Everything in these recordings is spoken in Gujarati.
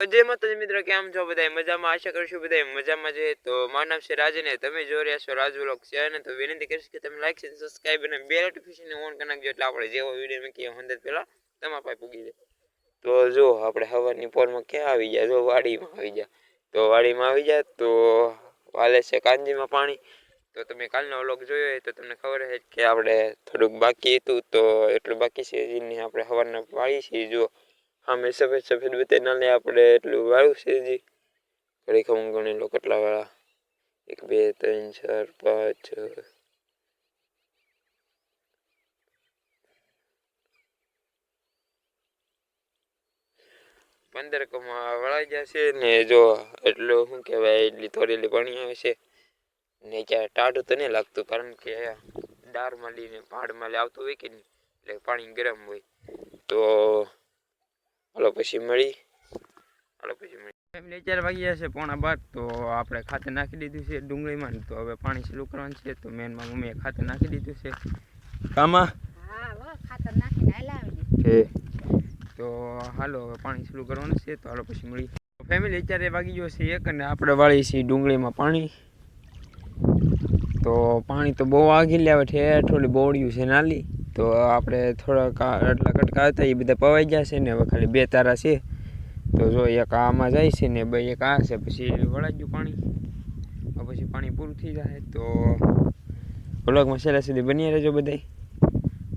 જય માતાજી મિત્રો, કેમ છો બધા મજામાં? આશા કરું છું બધા મજામાં છે. તો મારું નામ છે રાજ ને તમે જોઈ રહ્યા છો રાજ વ્લોગ છે અને તો વિનંતી કરીશ કે તમે લાઈક છે સબસ્ક્રાઇબ અને બે નોટિફિકેશન ઓન કરી નાખજો. એટલે આપણે જેવો વીડિયો મૂકીએ હંદર પહેલાં તમારા પાસે પૂગી જાય. તો જો આપણે હવારની પોરમાં ક્યાં આવી ગયા? જો વાડીમાં આવી ગયા. તો વાડીમાં આવી ગયા તો વાલે છે કાંજીમાં પાણી. તો તમે કાલનો વ્લોગ જોયો હોય તો તમને ખબર છે કે આપણે થોડુંક બાકી હતું. તો એટલું બાકી છે જેની આપણે હવારના વાળી છીએ જો અમે સફેદ સફેદ બતાવીને આપણે એટલું વાળું છે હજી. ઘડી ખમ ગણી લો કેટલા વાળા? એક, બે, ત્રણ, ચાર, પાંચ, પંદર કમા વળાઈ જશે ને જો એટલું શું કહેવાય, એટલી થોડી પાણી આવે છે. ને ક્યાં ટાઢું તો નહીં લાગતું, કારણ કે દાળમાં લઈને પહાડમાં આવતું હોય કે નહીં, એટલે પાણી ગરમ હોય. તો હાલો પછી મળી. હાલો પછી મળી. ફેમિલી ચાર વાગ્યા છે પોણા બાદ તો આપણે ખાતર નાખી દીધું છે ડુંગળીમાં. તો હવે પાણી ચાલુ કરવાનું છે તો મેનમાં મમ્મીએ ખાતર નાખી દીધું છે. કામાં? તો હાલો હવે પાણી ચાલુ કરવાનું છે તો હાલો પછી મળી. ફેમિલી અત્યારે વાગી ગયો છે એક અને આપણે વાળી છીએ ડુંગળીમાં પાણી. તો પાણી તો બહુ આગી લાવે છે થોડી બોળ્યું છે નાલી. તો આપણે થોડાક આટલા કટકા હતા, એ બધા પવાઈ ગયા છે ને, હવે ખાલી બે તારા છે. તો જો એક આમાં જાય છે ને, બે એક આ છે, પછી વળાઈ ગયું પાણી. પછી પાણી પૂરું થઈ જાય. તો વ્લોગમાં છેલ્લા સુધી બની રહેજો બધાય.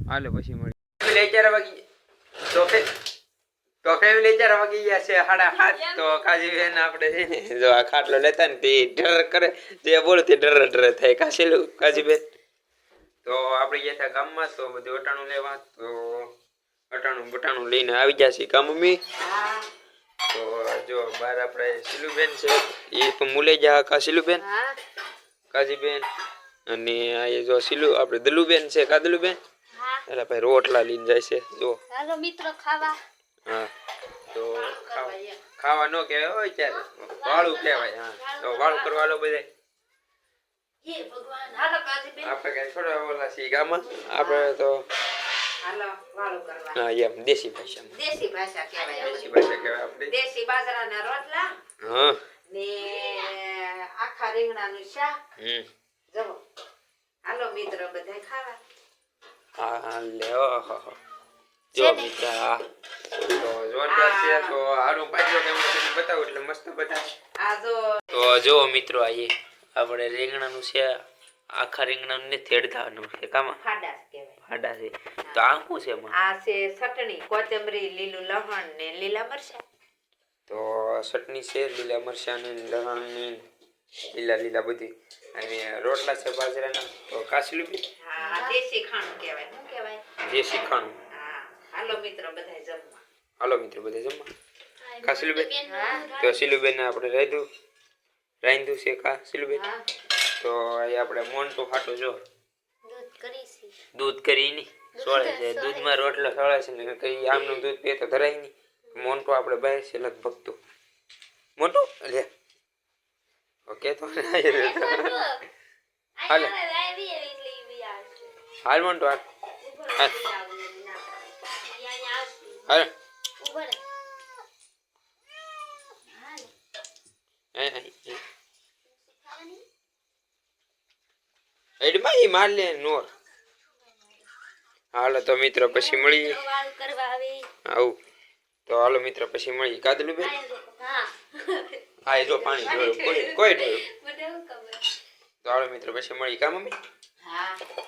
હાલો, પછી મળી તો ફેમિલી ચાર વાગી ગયા છે, સાડા સાત. તો કાજી બેન આપણે જો આ ખાટલો લેતા ને, તે ડર કરે. જે બોલો તે ડર ડર થાય. કાશી કાજી બેન તો આપણે ગયા હતા ગામમાં તો બધું અટાણું લેવા તો અટાણું બટાણું લઈને આવી ગયા છીએ ગામ મમ્મી તો જો બહાર આપણે સિલુબેન છે એ પણ મુલે જા કા સિલુબેન કાજીબેન અને આ એ જો સિલુ આપણે દલુબેન છે કાદલુબેન એટલે ભાઈ રોટલા લઈને જાય છે જો. હાલો મિત્રો ખાવા. હા. તો ખાવા ખાવા ન કહેવાય હોય ત્યારે. વાળું કહેવાય હા. તો વાળું કરવાલો બધા હે ભગવાન હાલો કાજીબેન આપણે કઈ થોડા ઓલા છીએ ગામમાં. આપણે તો હાલો વાળું કરવા હા એમ દેશી ભાષામાં. દેશી ભાષા કહેવાય દેશી ભાષા કહેવાય આપણે. દેશી બાજરાના રોટલા હા. ને આખા રીંગણાનું શાક. હમ. જવો હાલો મિત્રો બધા ખાવા. હા હા લે ઓહો જો મિત્રા તો જોરદાર છે તો હારું પાછો કેમ બતાવું એટલે મસ્ત બતાવે આ જો તો જો મિત્રો આઈએ આપણે રીંગણાનું છે આખા રીંગણાનું ને થેડધાનું છે કામાં? ફાડા કહેવાય. ફાડા છે. તો આ શું છે માં? આ છે ચટણી કોથમરી લીલું લહણ ને લીલા મરચાં. તો ચટણી છે લીલા મરચાંની લસણની લીલા લીલા બધી. અને રોટલા છે બાજરાના તો કાચી બી હા દેશી ખાણું કહેવાય. શું કહેવાય? જે ખાણું. હા હાલો મિત્રો બધાય જમવા. હાલો મિત્રો બધાય જમવા. કાશીલુબેન તો શીલુબેન આપણે રાંધ્યું રાંધ્યું છે કા સિલુબેન? તો અહીં આપણે મોન્ટું ફાટો જો. દૂધ કરી ની સોળે છે. દૂધમાં રોટલો સોળે છે ને કઈ આમનું દૂધ પીએ તો ધરાય નહીં. મોન્ટું આપણે બહાર છે લગભગ તો. મોટું લે. ઓકે તો. હાલ. હાલ મોન્ટું હાલ. હાલ. હાલ. હેડમાં ઈ માર લે નોર. હાલો તો મિત્ર પછી મળીએ. આવું. તો હાલો મિત્ર પછી મળીએ. કાદલું બેન? હા. એ જો પાણી ઢોળ્યું કોઈ કોઈ ઢોળ્યું તો હાલો મિત્ર પછી મળીએ. કા મમ્મી? હા.